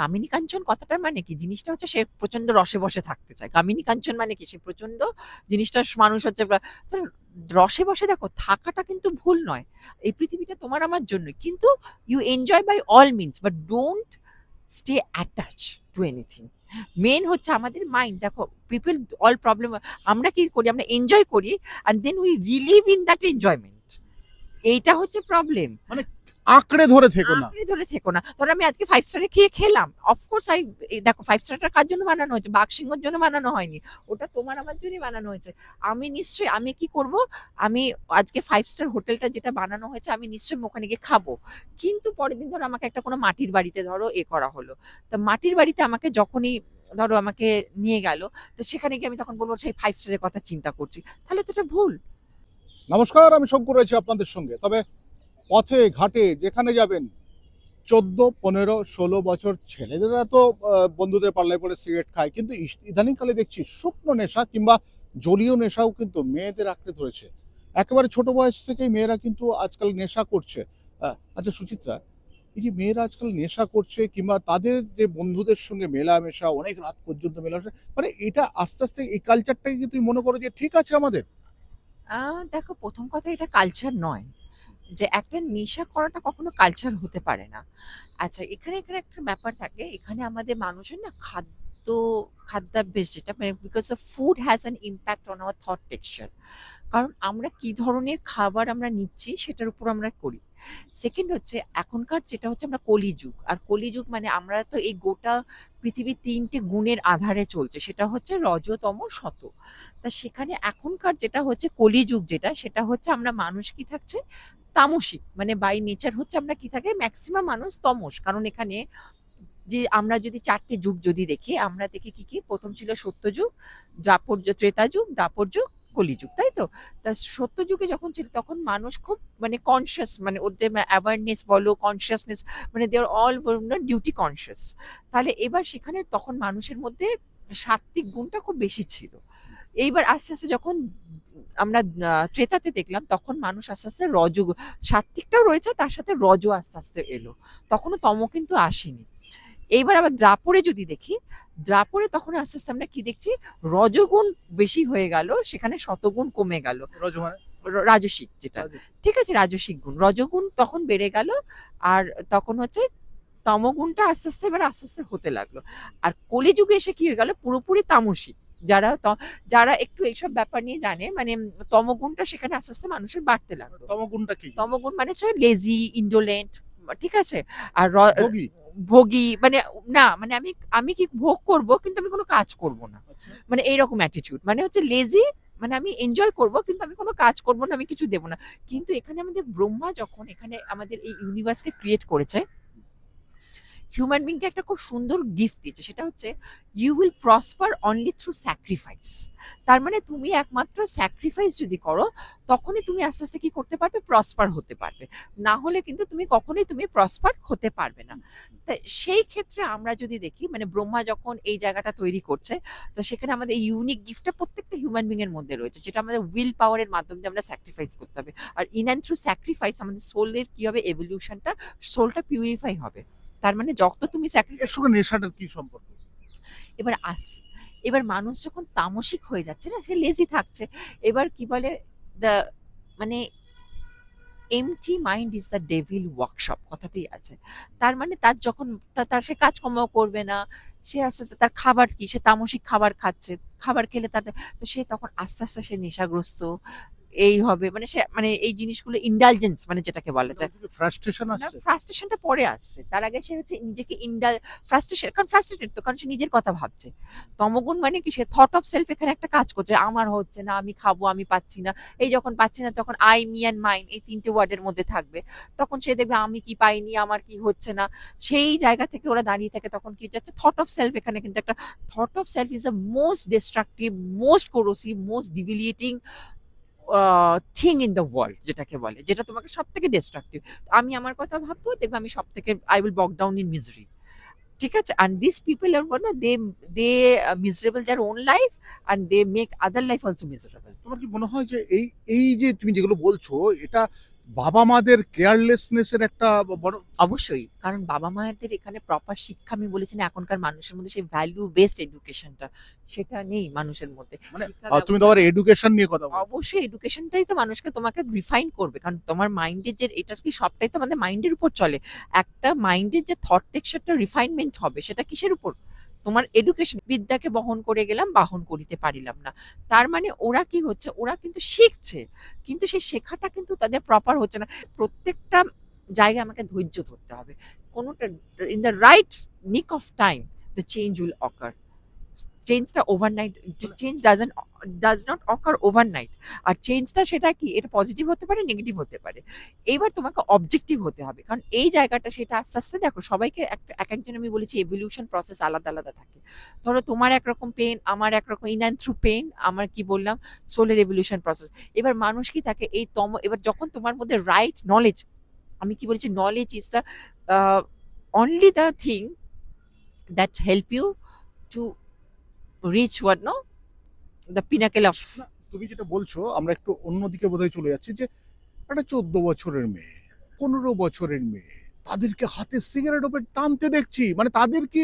কামিনী কাঞ্চন কথাটার মানে কি? জিনিসটা হচ্ছে সে প্রচণ্ড রসে বসে থাকতে চায়। কামিনী কাঞ্চন মানে কি? সে প্রচণ্ড জিনিসটা মানুষ হচ্ছে রসে বসে দেখো, থাকাটা কিন্তু ভুল নয়। এই পৃথিবীটা তোমার আমার জন্য। কিন্তু you enjoy by all means but don't stay attach to anything main হচ্ছে আমাদের মাইন্ড দেখো পিপল অল প্রবলেম আমরা কি করি? আমরা এনজয় করি and then we relive in that enjoyment এইটা হচ্ছে প্রবলেম আঁকড়ে ধরে থেকো না। আঁকড়ে ধরে থেকো না। ধরো আমি আজকে ফাইভ স্টারে খেয়ে খেলাম। অফকোর্স আই দেখো ফাইভ স্টারটা কার জন্য বানানো হয়েছে? বাঘ সিংহর জন্য বানানো হয়নি। ওটা তোমার আমার জন্যই বানানো হয়েছে। আমি নিশ্চয়ই আমি কি করব? আমি আজকে ফাইভ স্টার হোটেলটা যেটা বানানো হয়েছে আমি নিশ্চয়ই ওখানে গিয়ে খাব। কিন্তু পরের দিন ধরো আমাকে একটা কোনো মাটির বাড়িতে ধরো এ করা হলো। তা মাটির বাড়িতে আমাকে যখনই ধরো আমাকে নিয়ে গেল তো সেখানে গিয়ে আমি তখন বলব সেই ফাইভ স্টারের কথা চিন্তা করছি। তাহলে তো এটা ভুল। নমস্কার আমি শঙ্কর রয়েছি আপনাদের সঙ্গে। তবে পথে, ঘাটে যেখানে যাবেন, চোদ্দ, পনেরো, ষোলো বছর ছেলেদেরা তো বন্ধুদের পাল্লায় পড়ে সিগারেট খায়, কিন্তু ইদানিংকালে দেখছি শুকনো নেশা কিংবা জলীয় নেশাও কিন্তু মেয়েদের আঁকড়ে ধরেছে। একেবারে ছোট বয়স থেকেই মেয়েরা কিন্তু আজকাল নেশা করছে। আচ্ছা সুচিত্রা, এই যে মেয়েরা আজকাল নেশা করছে কিংবা তাদের যে বন্ধুদের সঙ্গে মেলামেশা, অনেক রাত পর্যন্ত মেলামেশা মানে এটা আস্তে আস্তে এই কালচারটাই কি তুই মনে করো যে ঠিক আছে আমাদের? দেখো প্রথম কথা এটা কালচার নয়। যে একটা নেশা করাটা কখনো কালচার হতে পারে না। আচ্ছা এখানে এখানে একটা ব্যাপার থাকে, এখানে আমাদের মানুষের না খাদ্য, খাদ্যাভ্যাস যেটা মানে because the food has an impact on our thought texture কারণ আমরা কি ধরনের খাবার আমরা নিচ্ছি সেটার উপর আমরা করি। সেকেন্ড হচ্ছে, এখনকার যেটা হচ্ছে আমরা কলিযুগ। আর কলিযুগ মানে আমরা তো এই গোটা পৃথিবীর তিনটে গুণের আধারে চলছে, সেটা হচ্ছে রজতম শত। তা সেখানে এখনকার যেটা হচ্ছে কলিযুগ যেটা, সেটা হচ্ছে আমরা মানুষ কি থাকছে? তামসিক মানে বাই নেচার হচ্ছে আমরা কি থাকে? ম্যাক্সিমাম মানুষ তমস। কারণ এখানে যে আমরা যদি চারটে যুগ যদি দেখি, আমরা দেখি কি কি? প্রথম ছিল সত্যযুগ দ্রাপর ত্রেতা যুগ দাপর যুগ কলিযুগ, তাই তো? তা সত্য যুগে যখন ছিল তখন মানুষ খুব মানে কনসিয়াস মানে ওদের অ্যাওয়ারনেস বলো কনসিয়াসনেস মানে they are all duty conscious তাহলে এবার সেখানে তখন মানুষের মধ্যে সাত্ত্বিক গুণটা খুব বেশি ছিল। এইবার আস্তে আস্তে যখন আমরা ত্রেতাতে দেখলাম তখন মানুষ আস্তে আস্তে রজ সাত্ত্বিকটাও রয়েছে, তার সাথে রজও আস্তে আস্তে এলো। তখনও তম কিন্তু আসেনি। এইবার আবার দ্রাপরে যদি দেখি দ্রাপরে তখন আস্তে আস্তে আমরা কি দেখছি? রজগুণ বেশি হয়ে গেল সেখানে শতগুণ কমে গেল। র- রাজসিক যেটা। ঠিক আছে রাজসিক গুণ। রজগুণ তখন বেড়ে গেল আর তখন হচ্ছে তমগুণটা আস্তে আস্তে এবার আস্তে আস্তে হতে লাগল। আর কলিযুগে এসে কি হয়ে গেল? পুরোপুরি তামসিক। যারা যারা একটু এইসব ব্যাপার নিয়ে জানে মানে তমগুণটা সেখানে আস্তে আস্তে মানুষের বাড়তে লাগল। তমগুণটা কি? তমগুণ মানে লেজি ইন্ডোলেন্ট ঠিক আছে? আর ভোগী? মানে না মানে আমি আমি কি ভোগ করব কিন্তু আমি কোনো কাজ করব না। মানে এইরকম অ্যাটিটিউড মানে হচ্ছে লেজি মানে আমি এনজয় করব কিন্তু আমি কোনো কাজ করব না আমি কিছু দেব না। কিন্তু এখানে আমাদের ব্রহ্মা যখন এখানে আমাদের এই ইউনিভার্সকে ক্রিয়েট করেছে হিউম্যান বিংকে একটা খুব সুন্দর গিফট দিয়েছে সেটা হচ্ছে you will prosper only through sacrifice তার মানে তুমি একমাত্র স্যাক্রিফাইস যদি করো, তখনই তুমি আস্তে আস্তে কি করতে পারবে? প্রসপার হতে পারবে। না হলে কিন্তু তুমি কখনোই তুমি প্রসপার হতে পারবে না। তা সেই ক্ষেত্রে আমরা যদি দেখি মানে ব্রহ্মা যখন এই জায়গাটা তৈরি করছে, তো সেখানে আমাদের ইউনিক গিফটটা প্রত্যেকটা হিউম্যান বিংয়ের মধ্যে রয়েছে, যেটা আমাদের উইল পাওয়ারের মাধ্যমে আমরা স্যাক্রিফাইস করতে হবে। আর ইন অ্যান্ড থ্রু স্যাক্রিফাইস আমাদের সোলের কী হবে? এভলিউশনটা সোলটা পিউরিফাই হবে। তার মানে যত তুমি স্যাক্রিফাইস সঙ্গে নেশাটার কি সম্পর্ক? এবার আসছে। এবার মানুষ যখন তামসিক হয়ে যাচ্ছে না সে লেজি থাকছে। এবার কি বলে? দ্য মানে empty mind is the devil workshop কথাতেই আছে। তার মানে তার যখন তার সে কাজকর্ম করবে না সে আস্তে আস্তে তার খাবার কি? সে তামসিক খাবার খাচ্ছে খাবার খেলে তার তো সে তখন আস্তে আস্তে সে নেশাগ্রস্ত এই হবে মানে সে মানে এই জিনিসগুলো ইন্ডালজেন্স মানে যেটাকে বলা যায় ফ্রাস্ট্রেশন আসছে? ফ্রাস্ট্রেশনটা পরে আসছে। তার আগে সে হচ্ছে নিজেকে ইন্ডাল ফ্রাস্ট্রেশন কারণ ফ্রাস্ট্রেটেড তো কারণ সে নিজের কথা ভাবছে। তমগুণ মানে কি সে থট অফ সেলফ এখানে একটা কাজ করছে আমার হচ্ছে না আমি খাব আমি পাচ্ছি না। এই যখন পাচ্ছি না তখন আই মি অ্যান্ড মাইন এই তিনটে ওয়ার্ডের মধ্যে থাকবে। তখন সে দেখবে আমি কি পাইনি আমার কি হচ্ছে না। সেই জায়গা থেকে ওরা দাঁড়িয়ে থাকে তখন কি যাচ্ছে থট অফ সেলফ এখানে কিন্তু একটা thought of self is the most destructive most corrosive most debilitating thing in the world যেটাকে বলে, যেটা তোমাকে সব থেকে ডিস্ট্রাকটিভ আমি আমার কথা ভাববো, দেখব আমি সব থেকে I will bog down in misery ঠিক আছে? অ্যান্ড দিস পিপল আর না they they miserable their own life and they make other life also miserable তোমার কি মনে হয় যে এই এই যে তুমি যেগুলো বলছো, এটা বাবা মাদের কেয়ারলেসনেসের একটা বড় অবশ্যই কারণ বাবা মায়েদের এখানে প্রপার শিক্ষা আমি বলেছি না এখনকার মানুষের মধ্যে সেই ভ্যালু বেসড এডুকেশনটা সেটা নেই মানুষের মধ্যে। মানে তুমি তো আবার এডুকেশন নিয়ে কথা বলো। অবশ্যই এডুকেশনটাই তো মানুষকে তোমাকে রিফাইন করবে কারণ তোমার মাইন্ডের যে এটা কি সবটাই তো আমাদের মাইন্ডের উপর চলে। একটা মাইন্ডের যে থট টেক্সচারটা রিফাইনমেন্ট হবে সেটা কিসের উপর? তোমার এডুকেশন বিদ্যাকে বহন করে গেলাম, বাহন করিতে পারিলাম না। তার মানে ওরা কি হচ্ছে, ওরা কিন্তু শিখছে, কিন্তু সেই শেখাটা কিন্তু তাদের প্রপার হচ্ছে না। প্রত্যেকটা জায়গায় আমাকে ধৈর্য ধরতে হবে। কোনোটা in the right nick of time the change will occur চেঞ্জটা overnight change doesn't does not occur overnight আর চেঞ্জটা সেটা কি? এটা পজিটিভ হতে পারে নেগেটিভ হতে পারে। এইবার তোমাকে অবজেক্টিভ হতে হবে। কারণ এই জায়গাটা সেটা আস্তে আস্তে দেখো, সবাইকে এক একজন আমি বলেছি এভলিউশন প্রসেস আলাদা আলাদা থাকে। ধরো তোমার একরকম পেন আমার একরকম ইন অ্যান্ড থ্রু পেন আমার কি বললাম? সোলের এভলিউশন প্রসেস এবার মানুষ কি থাকে? এই তম, এবার যখন তোমার মধ্যে রাইট নলেজ আমি কি বলেছি? Knowledge is the only the thing that help you to reach what no the pinnacle of তুমি যেটা বলছো, আমরা একটু অন্যদিকে বোধহয় চলে যাচ্ছি যে, একটা চোদ্দ বছরের মেয়ে, পনেরো বছরের মেয়ে তাদেরকে হাতে সিগারেট ওপরে টানতে দেখছি। মানে তাদের কি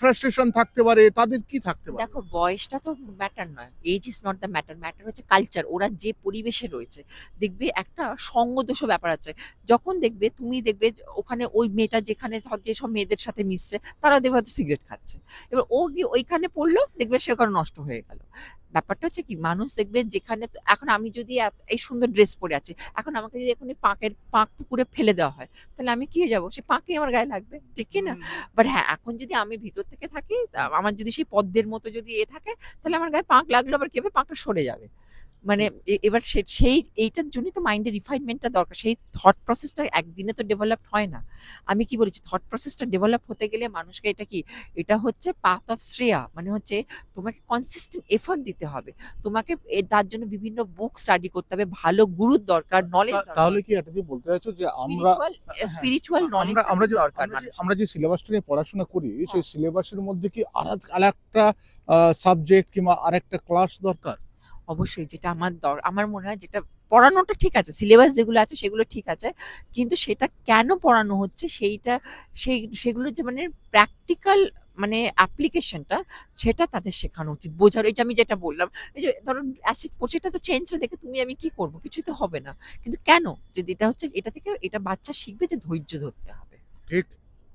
ফ্রাস্ট্রেশন থাকতে পারে? তাদের কি থাকতে পারে? দেখো, বয়সটা তো ম্যাটার নয়। Age is not the matter matter হচ্ছে কালচার ওরা যে পরিবেশে রয়েছে। দেখবে একটা সঙ্গদোষ ব্যাপার আছে। যখন দেখবে, তুমি দেখবে ওখানে ওই মেয়েটা যেখানে যেসব মেয়েদের সাথে মিশছে, তারা দেখবে হয়তো সিগারেট খাচ্ছে। এবার ও গিয়ে ওইখানে পড়ল, দেখবে সে ওখানে নষ্ট হয়ে গেল। ব্যাপারটা হচ্ছে কি মানুষ দেখবে যেখানে তো- এখন আমি যদি এই সুন্দর ড্রেস পরে আছি এখন আমাকে যদি এখন পাঁকের পাঁক পুকুরে ফেলে দেওয়া হয় তাহলে আমি কি যাব? যাব সে পাঁকে আমার গায়ে লাগবে ঠিক কি না? বাট হ্যাঁ এখন যদি আমি ভিতর থেকে থাকি আমার যদি সেই পদ্মের মতো যদি এ থাকে তাহলে আমার গায়ে পাঁক লাগল আবার কীভাবে পাঁকটা সরে যাবে। মানে এবার সেই এইটার জন্যই তো মাইন্ডের রিফাইনমেন্টটা দরকার। সেই থট প্রসেসটা একদিনে তো ডেভেলপ হয় না। আমি কি বলেছি? থট প্রসেসটা ডেভেলপ হতে গেলে মানুষকে এটা কি? এটা হচ্ছে পাথ অফ শ্রেয়া মানে হচ্ছে তোমাকে কনসিস্টেন্ট এফোর্ট দিতে হবে। তোমাকে তার জন্য বিভিন্ন বুক স্টাডি করতে হবে। ভালো গুরুর দরকার নলেজ তাহলে কি এটা বলতে চাইছো যে আমরা স্পিরিচুয়াল নলেজ আমরা আমরা যে দরকার আমরা যে-। আমরা যে সিলেবাসটা নিয়ে পড়াশোনা করি সেই হ্যাঁ। সিলেবাসের মধ্যে কি আর আরেকটা সাবজেক্ট কিংবা আরেকটা ক্লাস দরকার? অবশ্যই যেটা আমার দর, আমার মনে হয় যেটা পড়ানোটা ঠিক আছে সিলেবাস যেগুলো আছে সেগুলো ঠিক আছে, কিন্তু সেটা কেন পড়ানো হচ্ছে সেইটা, সেই, সেগুলো যে মানে প্র্যাকটিক্যাল মানে অ্যাপ্লিকেশনটা সেটা তাদের শেখানো উচিত। বোঝার এই যে আমি যেটা বললাম, এই যে ধরো অ্যাসিড পড়ছে এটা তো চেঞ্জটা দেখে তুমি আমি কি করব? কিছু তো হবে না। কিন্তু কেন? যে এটা হচ্ছে, এটা থেকে, এটা বাচ্চা শিখবে যে ধৈর্য ধরতে হবে। ঠিক।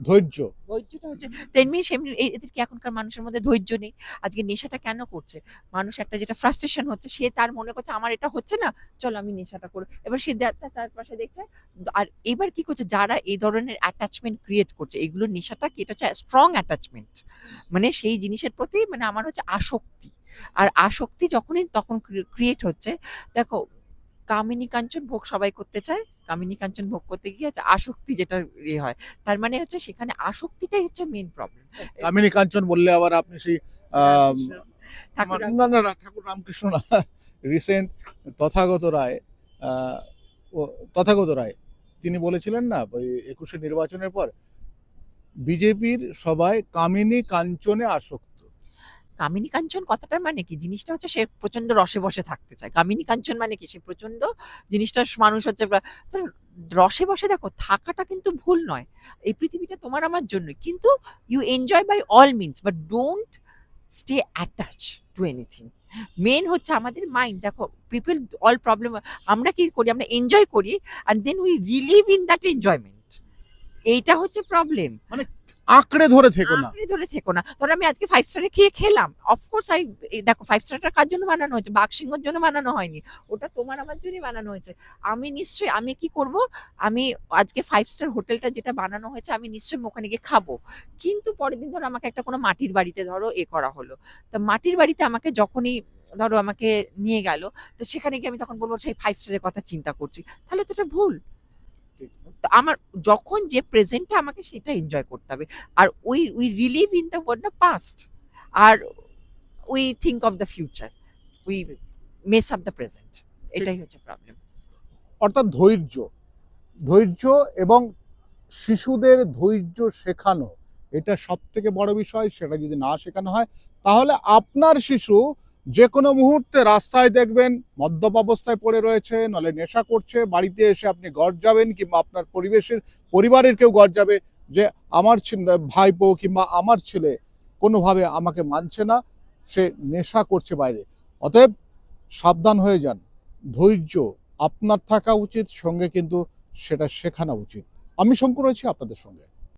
ধৈর্য। ধৈর্যটা হচ্ছে তেমনি সেমনি এদের কি এখনকার মানুষের মধ্যে ধৈর্য নেই? আজকে নেশাটা কেন করছে? মানুষ একটা যেটা ফ্রাস্ট্রেশন হচ্ছে, সে তার মনে করছে, আমার এটা হচ্ছে না, চলো আমি নেশাটা করব এবার সে তার পাশে দেখছে, আর এবার কি করছে, যারা এই ধরনের অ্যাটাচমেন্ট ক্রিয়েট করছে, এগুলো নেশাটা কি? এটা হচ্ছে স্ট্রং অ্যাটাচমেন্ট মানে সেই জিনিসের প্রতি মানে আমার হচ্ছে আসক্তি। আর আসক্তি যখনই, তখন ক্রিয়েট হচ্ছে, দেখো, কামিনী কাঞ্চন ভোগ সবাই করতে চায় কামিনী কাঞ্চন ভোগ করতে গিয়ে আসক্তি যেটা ইয়ে হয়। তার মানে হচ্ছে সেখানে আসক্তিটাই হচ্ছে মেন প্রবলেম কামিনী কাঞ্চন বললে আবার আপনি সেই না না ঠাকুর রামকৃষ্ণ না। রিসেন্ট তথাগত রায় তথাগত রায় তিনি বলেছিলেন না ওই একুশে নির্বাচনের পর বিজেপির সবাই কামিনী কাঞ্চনে আসক্ত। কামিনী কাঞ্চন কথাটার মানে কি? জিনিসটা হচ্ছে সে প্রচণ্ড রসে বসে থাকতে চায়। কামিনী কাঞ্চন মানে কি? সে প্রচণ্ড জিনিসটা মানুষ হচ্ছে রসে বসে দেখো, থাকাটা কিন্তু ভুল নয়। এই পৃথিবীটা তোমার আমার জন্য। কিন্তু you enjoy by all means but don't stay attach to anything main হচ্ছে আমাদের মাইন্ড দেখো পিপল অল প্রবলেম আমরা কি করি? আমরা এনজয় করি and then we relive in that enjoyment এইটা হচ্ছে প্রবলেম আঁকড়ে ধরে থেকো না। আঁকড়ে ধরে থেকো না। ধরো আমি আজকে ফাইভ স্টারে খেয়ে খেলাম। অফকোর্স আই দেখো ফাইভ স্টারটা কার জন্য বানানো হয়েছে? বাঘসিংহর জন্য বানানো হয়নি। ওটা তোমার আমার জন্যই বানানো হয়েছে। আমি নিশ্চয়ই, আমি কি করব? আমি আজকে ফাইভ স্টার হোটেলটা যেটা বানানো হয়েছে, আমি নিশ্চয়ই ওখানে গিয়ে খাব। কিন্তু পরের দিন ধরো আমাকে একটা কোনো মাটির বাড়িতে ধরো এ করা হলো। তা মাটির বাড়িতে আমাকে যখনই ধরো আমাকে নিয়ে গেল, তো সেখানে গিয়ে আমি তখন বলব, সেই ফাইভ স্টারের কথা চিন্তা করছি। তাহলে তো এটা ভুল। তো আমার যখন যে প্রেজেন্টটা আমাকে সেটা এনজয় করতে হবে। আর we we relive in the world না past R we think of the future we mess up the present এটাই হচ্ছে প্রবলেম অর্থাৎ ধৈর্য ধৈর্য এবং শিশুদের ধৈর্য শেখানো, এটা সব থেকে বড় বিষয়, সেটা যদি না শেখানো হয়, তাহলে আপনার শিশু যে কোনো মুহূর্তে রাস্তায় দেখবেন মদ্যপ অবস্থায় পড়ে রয়েছে, নলে নেশা করছে, বাড়িতে এসে আপনি গড় যাবেন কিংবা আপনার পরিবেশের, পরিবারের কেউ গড় যাবে যে আমার ছেলে- ভাইপো কিংবা আমার ছেলে কোনোভাবে আমাকে মানছে না, সে নেশা করছে বাইরে। অতএব সাবধান হয়ে যান। ধৈর্য আপনার থাকা উচিত, সঙ্গে কিন্তু সেটা শেখানো উচিত। আমি শঙ্কর রয়েছি আপনাদের সঙ্গে।